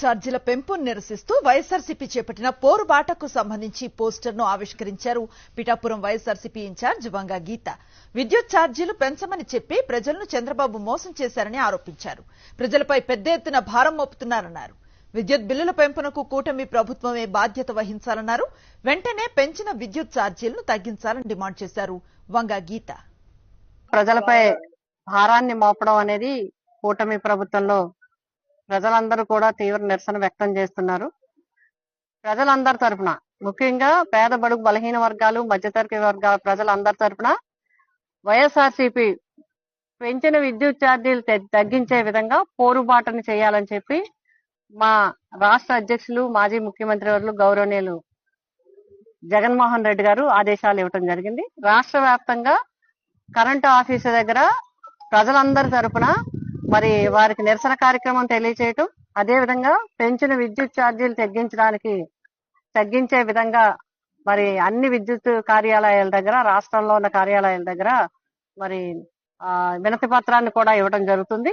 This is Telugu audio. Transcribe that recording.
ఛార్జీల పెంపును నిరసిస్తూ వైఎస్ఆర్సీపీ చేపట్టిన పోరుబాటకు సంబంధించి పోస్టర్ను ఆవిష్కరించారు పిఠాపురం వైఎస్ఆర్సీపీ ఇన్ఛార్జ్ వంగా గీత. విద్యుత్ ఛార్జీలు పెంచమని చెప్పి ప్రజలను చంద్రబాబు మోసం చేశారని ఆరోపించారు. ప్రజలపై పెద్ద ఎత్తున భారం మోపుతున్నారన్నారు. విద్యుత్ బిల్లుల పెంపునకు కూటమి ప్రభుత్వమే బాధ్యత వహించాలన్నారు. వెంటనే పెంచిన విద్యుత్ ఛార్జీలను తగ్గించాలని డిమాండ్ చేశారు వంగా గీత. ప్రజలపై భారాన్ని మోపడం అనేది కూటమి ప్రభుత్వంలో ప్రజలందరూ కూడా తీవ్ర నిరసన వ్యక్తం చేస్తున్నారు. ప్రజలందరి తరఫున ముఖ్యంగా పేద బడుగు బలహీన వర్గాలు మధ్యతరగతి వర్గాల ప్రజలందరి తరఫున వైఎస్ఆర్సీపీ పెంచిన విద్యుత్ ఛార్జీలు తగ్గించే విధంగా పోరుబాటను చేయాలని చెప్పి మా రాష్ట్ర అధ్యక్షులు మాజీ ముఖ్యమంత్రి వర్లు గౌరవనీయులు జగన్మోహన్ రెడ్డి గారు ఆదేశాలు ఇవ్వటం జరిగింది. రాష్ట్ర వ్యాప్తంగా కరెంటు ఆఫీసు దగ్గర ప్రజలందరి తరపున మరి వారికి నిరసన కార్యక్రమం తెలియచేయటం అదే విధంగా పెంచిన విద్యుత్ ఛార్జీలు తగ్గించడానికి తగ్గించే విధంగా మరి అన్ని విద్యుత్ కార్యాలయాల దగ్గర రాష్ట్రంలో ఉన్న కార్యాలయాల దగ్గర మరి ఆ, వినతి పత్రాన్ని కూడా ఇవ్వడం జరుగుతుంది.